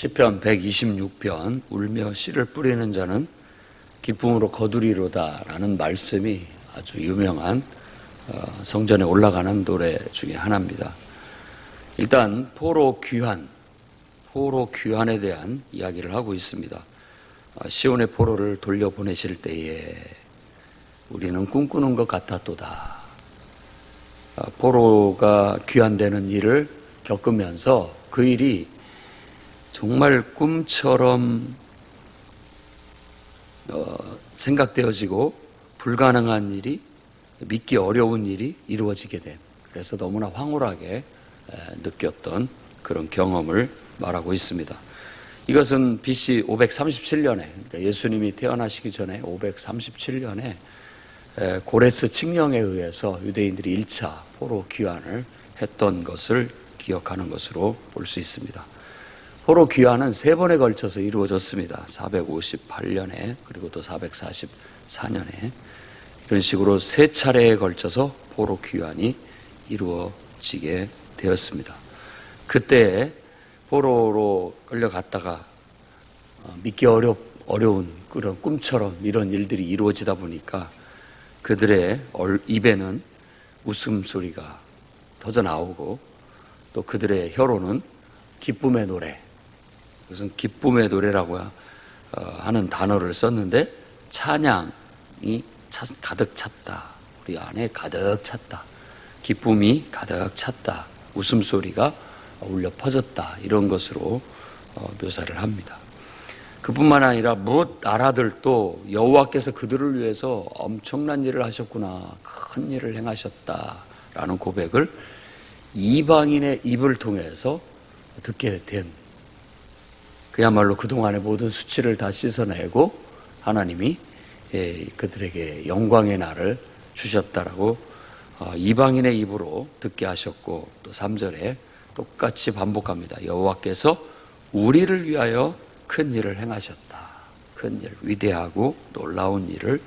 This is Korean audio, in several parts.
시편 126편 울며 씨를 뿌리는 자는 기쁨으로 거두리로다라는 말씀이 아주 유명한 어, 성전에 올라가는 노래 중에 하나입니다. 일단 포로 귀환, 포로 귀환에 대한 이야기를 하고 있습니다. 아, 시온의 포로를 돌려보내실 때에 우리는 꿈꾸는 것 같았도다. 아, 포로가 귀환되는 일을 겪으면서 그 일이 정말 꿈처럼 어, 생각되어지고 불가능한 일이 믿기 어려운 일이 이루어지게 된 그래서 너무나 황홀하게 에, 느꼈던 그런 경험을 말하고 있습니다. 이것은 BC 537년에 그러니까 예수님이 태어나시기 전에 537년에 고레스 칙령에 의해서 유대인들이 1차 포로 귀환을 했던 것을 기억하는 것으로 볼 수 있습니다. 포로 귀환은 세 번에 걸쳐서 이루어졌습니다. 458년에 그리고 또 444년에 이런 식으로 세 차례에 걸쳐서 포로 귀환이 이루어지게 되었습니다. 그때 포로로 끌려갔다가 어, 믿기 어려, 어려운 그런 꿈처럼 이런 일들이 이루어지다 보니까 그들의 입에는 웃음소리가 터져 나오고 또 그들의 혀로는 기쁨의 노래, 그것은 기쁨의 노래라고 어, 하는 단어를 썼는데 찬양이 가득 찼다. 우리 안에 가득 찼다. 기쁨이 가득 찼다. 웃음소리가 울려 퍼졌다. 이런 것으로 어, 묘사를 합니다. 그뿐만 아니라 무엇 나라들도 여호와께서 그들을 위해서 엄청난 일을 하셨구나. 큰 일을 행하셨다 라는 고백을 이방인의 입을 통해서 듣게 된 그야말로 그동안의 모든 수치를 다 씻어내고 하나님이 예, 그들에게 영광의 날을 주셨다라고 어, 이방인의 입으로 듣게 하셨고 또 3절에 똑같이 반복합니다. 여호와께서 우리를 위하여 큰 일을 행하셨다. 큰 일, 위대하고 놀라운 일을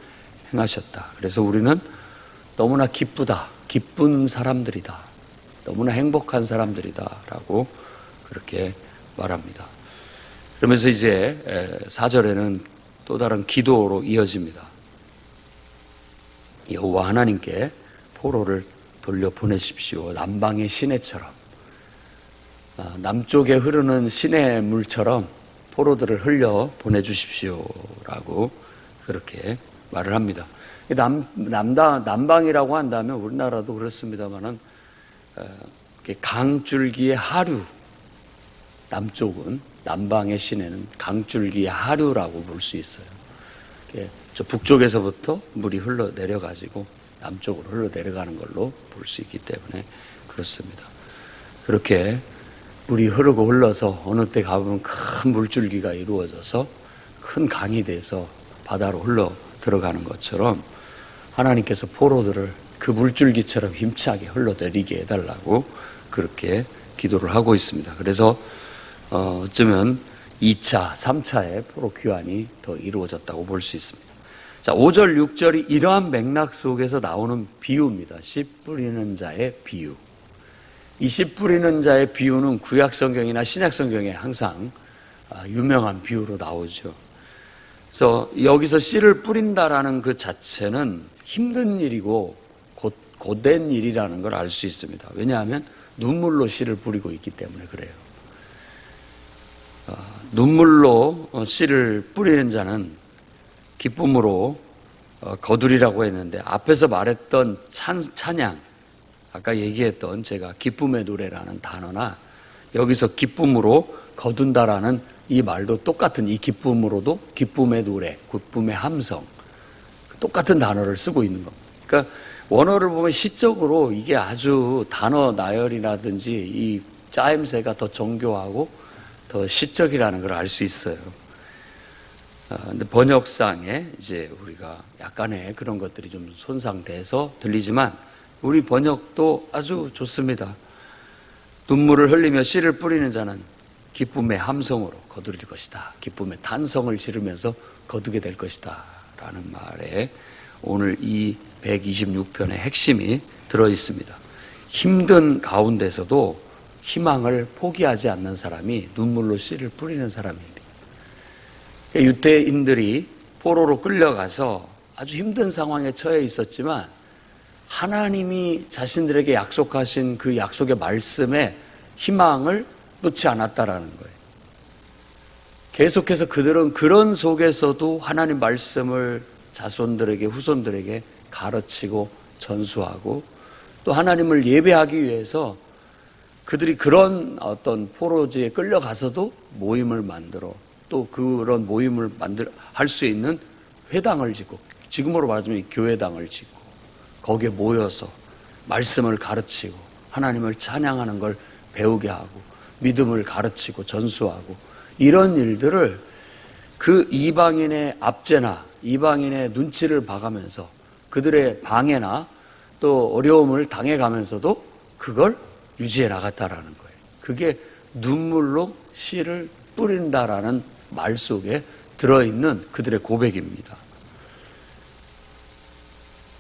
행하셨다. 그래서 우리는 너무나 기쁘다. 기쁜 사람들이다. 너무나 행복한 사람들이다. 라고 그렇게 말합니다. 그러면서 이제 4절에는 또 다른 기도로 이어집니다. 여호와 하나님께 포로를 돌려 보내십시오. 남방의 시내처럼 아, 남쪽에 흐르는 시내 물처럼 포로들을 흘려 보내주십시오라고 그렇게 말을 합니다. 남, 남다, 남방이라고 한다면 우리나라도 그렇습니다만은 강줄기의 하류 남쪽은 남방의 시내는 강줄기의 하류라고 볼 수 있어요. 저 북쪽에서부터 물이 흘러 내려가지고 남쪽으로 흘러 내려가는 걸로 볼 수 있기 때문에 그렇습니다. 그렇게 물이 흐르고 흘러서 어느 때 가보면 큰 물줄기가 이루어져서 큰 강이 돼서 바다로 흘러 들어가는 것처럼 하나님께서 포로들을 그 물줄기처럼 힘차게 흘러내리게 해달라고 그렇게 기도를 하고 있습니다. 그래서 어, 어쩌면 2차, 3차의 포로 귀환이 더 이루어졌다고 볼 수 있습니다. 자, 5절, 6절이 이러한 맥락 속에서 나오는 비유입니다. 씨 뿌리는 자의 비유. 이 씨 뿌리는 자의 비유는 구약 성경이나 신약 성경에 항상 아, 유명한 비유로 나오죠. 그래서 여기서 씨를 뿌린다라는 그 자체는 힘든 일이고 곧, 곧된 일이라는 걸 알 수 있습니다. 왜냐하면 눈물로 씨를 뿌리고 있기 때문에 그래요. 어, 눈물로 어, 씨를 뿌리는 자는 기쁨으로 어, 거두리라고 했는데 앞에서 말했던 찬, 찬양 아까 얘기했던 제가 기쁨의 노래라는 단어나 여기서 기쁨으로 거둔다라는 이 말도 똑같은 이 기쁨으로도 기쁨의 노래, 기쁨의 함성 똑같은 단어를 쓰고 있는 겁니다. 그러니까 원어를 보면 시적으로 이게 아주 단어 나열이라든지 이 짜임새가 더 정교하고 더 시적이라는 걸 알 수 있어요. 아, 근데 번역상에 이제 우리가 약간의 그런 것들이 좀 손상돼서 들리지만 우리 번역도 아주 좋습니다. 눈물을 흘리며 씨를 뿌리는 자는 기쁨의 함성으로 거두릴 것이다. 기쁨의 탄성을 지르면서 거두게 될 것이다. 라는 말에 오늘 이 126편의 핵심이 들어 있습니다. 힘든 가운데서도 희망을 포기하지 않는 사람이 눈물로 씨를 뿌리는 사람입니다. 유대인들이 포로로 끌려가서 아주 힘든 상황에 처해 있었지만 하나님이 자신들에게 약속하신 그 약속의 말씀에 희망을 놓지 않았다라는 거예요. 계속해서 그들은 그런 속에서도 하나님 말씀을 자손들에게 후손들에게 가르치고 전수하고 또 하나님을 예배하기 위해서 그들이 그런 어떤 포로지에 끌려가서도 모임을 만들어 또 그런 모임을 만들 할 수 있는 회당을 짓고 지금으로 말하자면 교회당을 짓고 거기에 모여서 말씀을 가르치고 하나님을 찬양하는 걸 배우게 하고 믿음을 가르치고 전수하고 이런 일들을 그 이방인의 압제나 이방인의 눈치를 봐가면서 그들의 방해나 또 어려움을 당해가면서도 그걸 유지해 나갔다라는 거예요. 그게 눈물로 씨를 뿌린다라는 말 속에 들어있는 그들의 고백입니다.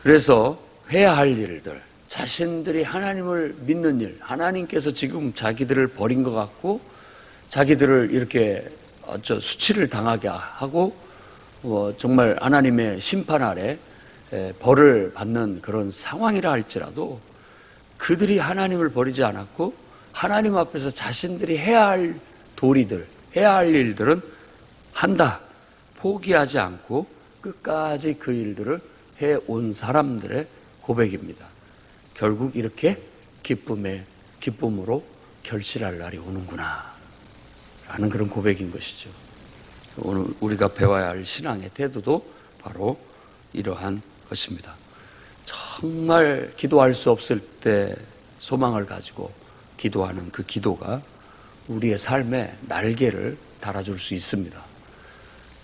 그래서 해야 할 일들, 자신들이 하나님을 믿는 일, 하나님께서 지금 자기들을 버린 것 같고 자기들을 이렇게 어쩌 수치를 당하게 하고 어, 정말 하나님의 심판 아래 에, 벌을 받는 그런 상황이라 할지라도 그들이 하나님을 버리지 않았고 하나님 앞에서 자신들이 해야 할 도리들, 해야 할 일들은 한다. 포기하지 않고 끝까지 그 일들을 해 온 사람들의 고백입니다. 결국 이렇게 기쁨의 기쁨으로 결실할 날이 오는구나. 라는 그런 고백인 것이죠. 오늘 우리가 배워야 할 신앙의 태도도 바로 이러한 것입니다. 정말 기도할 수 없을 때 소망을 가지고 기도하는 그 기도가 우리의 삶에 날개를 달아줄 수 있습니다.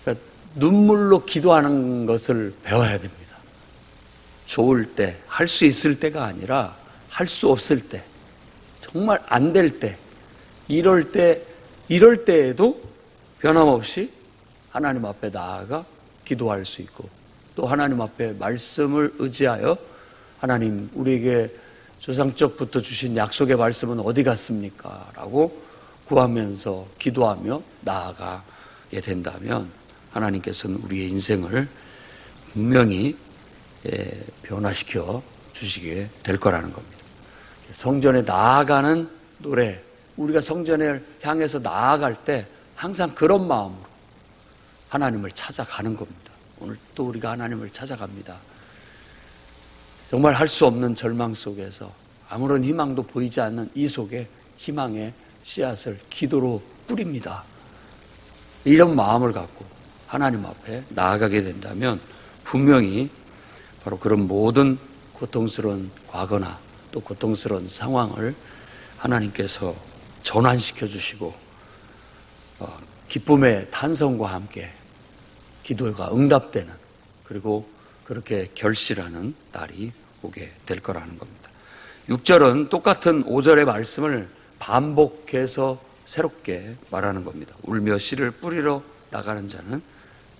그러니까 눈물로 기도하는 것을 배워야 됩니다. 좋을 때, 할 수 있을 때가 아니라 할 수 없을 때, 정말 안 될 때, 이럴 때, 이럴 때에도 변함없이 하나님 앞에 나아가 기도할 수 있고 또 하나님 앞에 말씀을 의지하여 하나님 우리에게 조상적부터 주신 약속의 말씀은 어디 갔습니까? 라고 구하면서 기도하며 나아가게 된다면 하나님께서는 우리의 인생을 분명히 예, 변화시켜 주시게 될 거라는 겁니다. 성전에 나아가는 노래, 우리가 성전을 향해서 나아갈 때 항상 그런 마음으로 하나님을 찾아가는 겁니다. 오늘 또 우리가 하나님을 찾아갑니다. 정말 할 수 없는 절망 속에서 아무런 희망도 보이지 않는 이 속에 희망의 씨앗을 기도로 뿌립니다. 이런 마음을 갖고 하나님 앞에 나아가게 된다면 분명히 바로 그런 모든 고통스러운 과거나 또 고통스러운 상황을 하나님께서 전환시켜 주시고 어, 기쁨의 탄성과 함께 기도가 응답되는 그리고 그렇게 결실하는 날이 오게 될 거라는 겁니다. 6절은 똑같은 5절의 말씀을 반복해서 새롭게 말하는 겁니다. 울며 씨를 뿌리러 나가는 자는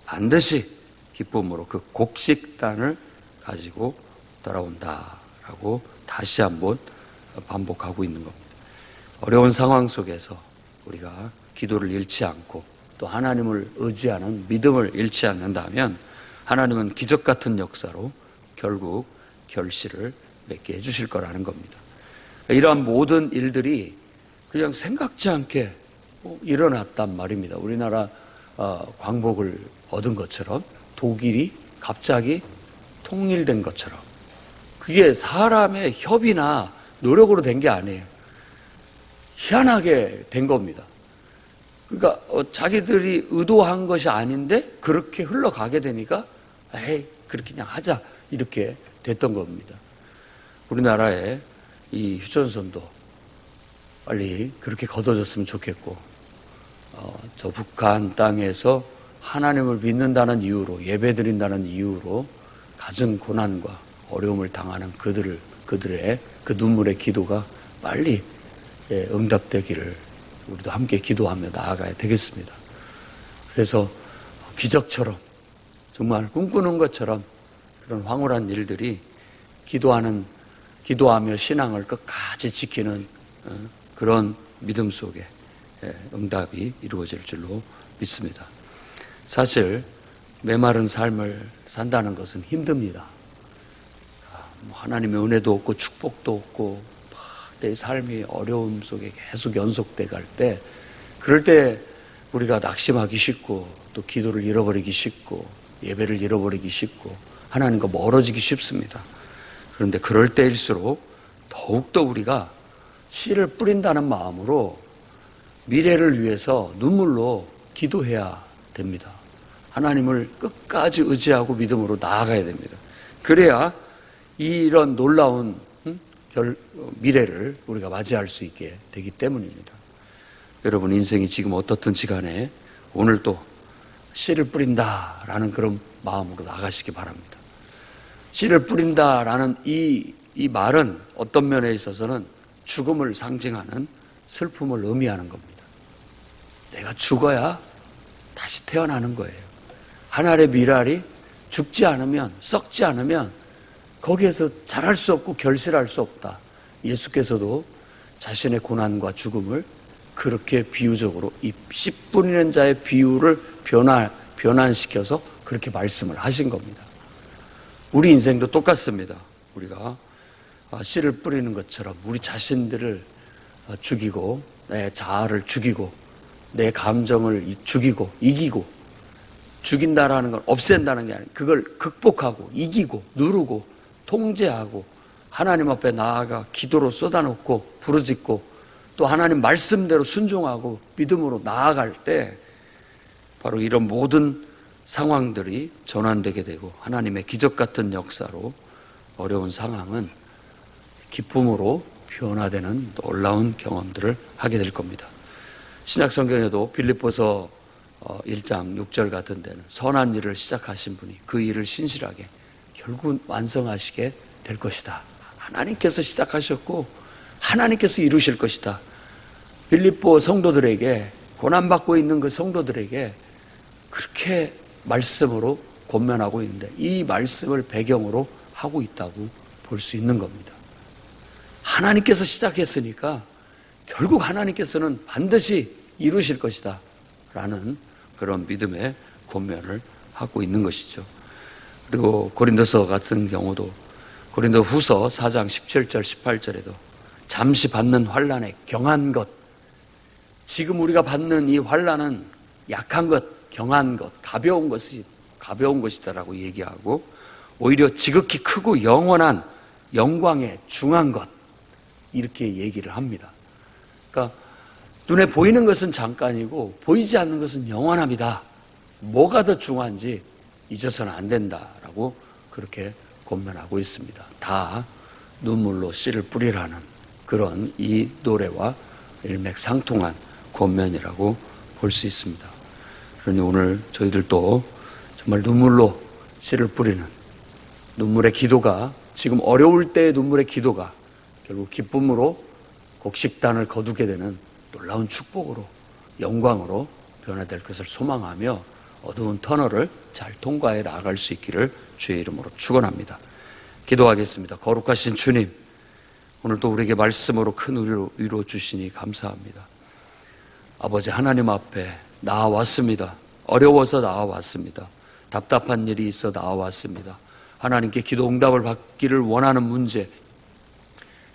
반드시 기쁨으로 그 곡식단을 가지고 돌아온다라고 다시 한번 반복하고 있는 겁니다. 어려운 상황 속에서 우리가 기도를 잃지 않고 또 하나님을 의지하는 믿음을 잃지 않는다면 하나님은 기적 같은 역사로 결국 결실을 맺게 해주실 거라는 겁니다. 이러한 모든 일들이 그냥 생각지 않게 일어났단 말입니다. 우리나라 어, 광복을 얻은 것처럼 독일이 갑자기 통일된 것처럼 그게 사람의 협의나 노력으로 된 게 아니에요. 희한하게 된 겁니다. 그러니까 어, 자기들이 의도한 것이 아닌데 그렇게 흘러가게 되니까 에이 그렇게 그냥 하자 이렇게 됐던 겁니다. 우리나라의 이 휴전선도 빨리 그렇게 거둬졌으면 좋겠고 어, 저 북한 땅에서 하나님을 믿는다는 이유로 예배 드린다는 이유로 가진 고난과 어려움을 당하는 그들을 그들의 그 눈물의 기도가 빨리 예, 응답되기를 우리도 함께 기도하며 나아가야 되겠습니다. 그래서 기적처럼 정말 꿈꾸는 것처럼 그런 황홀한 일들이 기도하는 기도하며 신앙을 끝까지 지키는 어, 그런 믿음 속에 예, 응답이 이루어질 줄로 믿습니다. 사실 메마른 삶을 산다는 것은 힘듭니다. 아, 뭐 하나님의 은혜도 없고 축복도 없고 막내 삶이 어려움 속에 계속 연속돼 갈 때 그럴 때 우리가 낙심하기 쉽고 또 기도를 잃어버리기 쉽고 예배를 잃어버리기 쉽고 하나님과 멀어지기 쉽습니다. 그런데 그럴 때일수록 더욱더 우리가 씨를 뿌린다는 마음으로 미래를 위해서 눈물로 기도해야 됩니다. 하나님을 끝까지 의지하고 믿음으로 나아가야 됩니다. 그래야 이런 놀라운 음, 결- 미래를 우리가 맞이할 수 있게 되기 때문입니다. 여러분 인생이 지금 어떻든지 간에 오늘 또 씨를 뿌린다라는 그런 마음으로 나가시기 바랍니다. 씨를 뿌린다라는 이, 이 말은 어떤 면에 있어서는 죽음을 상징하는 슬픔을 의미하는 겁니다. 내가 죽어야 다시 태어나는 거예요. 하늘의 미랄이 죽지 않으면, 썩지 않으면 거기에서 자랄 수 없고 결실할 수 없다. 예수께서도 자신의 고난과 죽음을 그렇게 비유적으로 이씨 뿌리는 자의 비유를 변화, 변환시켜서 그렇게 말씀을 하신 겁니다. 우리 인생도 똑같습니다. 우리가 아, 씨를 뿌리는 것처럼 우리 자신들을 어, 죽이고 내 자아를 죽이고 내 감정을 이- 죽이고 이기고 죽인다라는 건 없앤다는 게 아니라 그걸 극복하고 이기고 누르고 통제하고 하나님 앞에 나아가 기도로 쏟아놓고 부르짖고 또 하나님 말씀대로 순종하고 믿음으로 나아갈 때 바로 이런 모든 상황들이 전환되게 되고 하나님의 기적 같은 역사로 어려운 상황은 기쁨으로 변화되는 놀라운 경험들을 하게 될 겁니다. 신약 성경에도 빌립보서 1장 6절 같은 데는 선한 일을 시작하신 분이 그 일을 신실하게 결국 완성하시게 될 것이다. 하나님께서 시작하셨고 하나님께서 이루실 것이다. 빌립보 성도들에게 고난받고 있는 그 성도들에게 그렇게 말씀으로 권면하고 있는데 이 말씀을 배경으로 하고 있다고 볼 수 있는 겁니다. 하나님께서 시작했으니까 결국 하나님께서는 반드시 이루실 것이다. 라는 그런 믿음의 권면을 하고 있는 것이죠. 그리고 고린도서 같은 경우도 고린도 후서 4장 17절 18절에도 잠시 받는 환란에 경한 것 지금 우리가 받는 이 환란은 약한 것, 경한 것, 가벼운 것이 가벼운 것이다라고 얘기하고 오히려 지극히 크고 영원한 영광에 중한 것 이렇게 얘기를 합니다. 그러니까 눈에 보이는 것은 잠깐이고 보이지 않는 것은 영원합니다. 뭐가 더 중요한지 잊어서는 안 된다라고 그렇게 권면하고 있습니다. 다 눈물로 씨를 뿌리라는 그런 이 노래와 일맥상통한 권면이라고 볼 수 있습니다. 그러니 오늘 저희들도 정말 눈물로 씨를 뿌리는 눈물의 기도가 지금 어려울 때의 눈물의 기도가 결국 기쁨으로 곡식단을 거두게 되는 놀라운 축복으로 영광으로 변화될 것을 소망하며 어두운 터널을 잘 통과해 나갈 수 있기를 주의 이름으로 축원합니다. 기도하겠습니다. 거룩하신 주님, 오늘도 우리에게 말씀으로 큰 위로, 위로 주시니 감사합니다. 아버지 하나님 앞에 나와왔습니다. 어려워서 나와왔습니다. 답답한 일이 있어 나와왔습니다. 하나님께 기도 응답을 받기를 원하는 문제,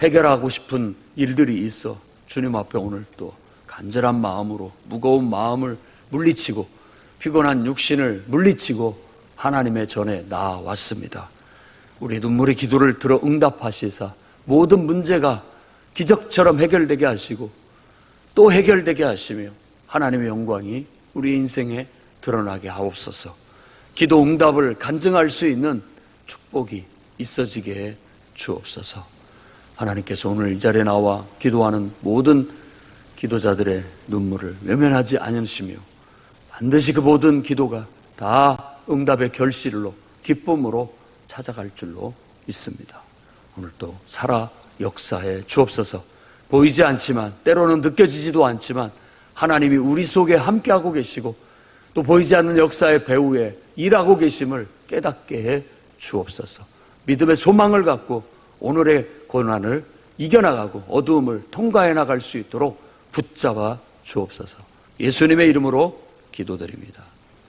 해결하고 싶은 일들이 있어 주님 앞에 오늘 또 간절한 마음으로 무거운 마음을 물리치고 피곤한 육신을 물리치고 하나님의 전에 나왔습니다. 우리 눈물의 기도를 들어 응답하시사 모든 문제가 기적처럼 해결되게 하시고 또 해결되게 하시며 하나님의 영광이 우리 인생에 드러나게 하옵소서. 기도 응답을 간증할 수 있는 축복이 있어지게 해 주옵소서. 하나님께서 오늘 이 자리에 나와 기도하는 모든 기도자들의 눈물을 외면하지 않으시며 반드시 그 모든 기도가 다 응답의 결실로 기쁨으로 찾아갈 줄로 믿습니다. 오늘도 살아 역사에 주옵소서 보이지 않지만 때로는 느껴지지도 않지만 하나님이 우리 속에 함께하고 계시고 또 보이지 않는 역사의 배후에 일하고 계심을 깨닫게 해 주옵소서 믿음의 소망을 갖고 오늘의 고난을 이겨나가고 어두움을 통과해 나갈 수 있도록 붙잡아 주옵소서. 예수님의 이름으로 기도드립니다.